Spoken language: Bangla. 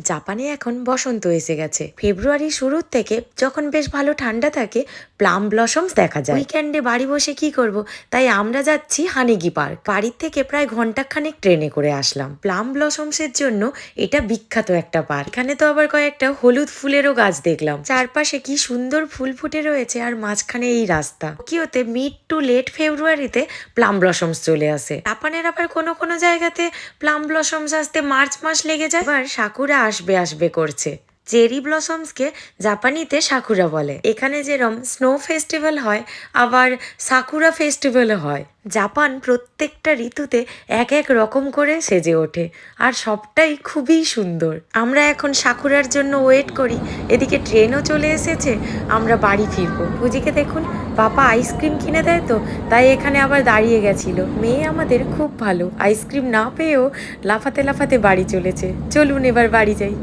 জাপানে এখন বসন্ত এসে গেছে। ফেব্রুয়ারি শুরুর থেকে যখন বেশ ভালো ঠান্ডা থাকে, প্লাম ব্লসমস দেখা যায়। উইকেন্ডে বাড়ি বসে কি করব? তাই আমরা যাচ্ছি হানিগি পার্ক। বাড়ির থেকে প্রায় ঘন্টাখানেক ট্রেনে করে আসলাম। প্লাম ব্লসমস এর জন্য এটা বিখ্যাত একটা পার্ক। এখানে তো আবার কয়েকটা হলুদ ফুলেরও গাছ দেখলাম। চারপাশে কি সুন্দর ফুল ফুটে রয়েছে আর মাঝখানে এই রাস্তা। কিওতে মিড টু লেট ফেব্রুয়ারিতে প্লাম ব্লসমস চলে আসে। জাপানের আবার কোনো কোনো জায়গাতে প্লাম ব্লসমস আসতে মার্চ মাস লেগে যায়। এবার সাকুরা আসবে আসবে করছে। চেরি ব্লসমসকে জাপানিতে সাকুরা বলে। এখানে যেরম স্নো ফেস্টিভ্যাল হয়, আবার সাকুরা ফেস্টিভ্যালও হয়। জাপান প্রত্যেকটা ঋতুতে এক এক রকম করে সেজে ওঠে, আর সবটাই খুবই সুন্দর। আমরা এখন সাকুরার জন্য ওয়েট করি, এদিকে ট্রেনও চলে এসেছে, আমরা বাড়ি ফিরবো। পুজিকে দেখুন পাপা আইসক্রিম কিনে দেয় তো, তাই এখানে আবার দাঁড়িয়ে গেছিল। মেয়ে আমাদের খুব ভালো, আইসক্রিম না পেয়েও লাফাতে লাফাতে বাড়ি চলেছে। চলুন এবার বাড়ি যাই।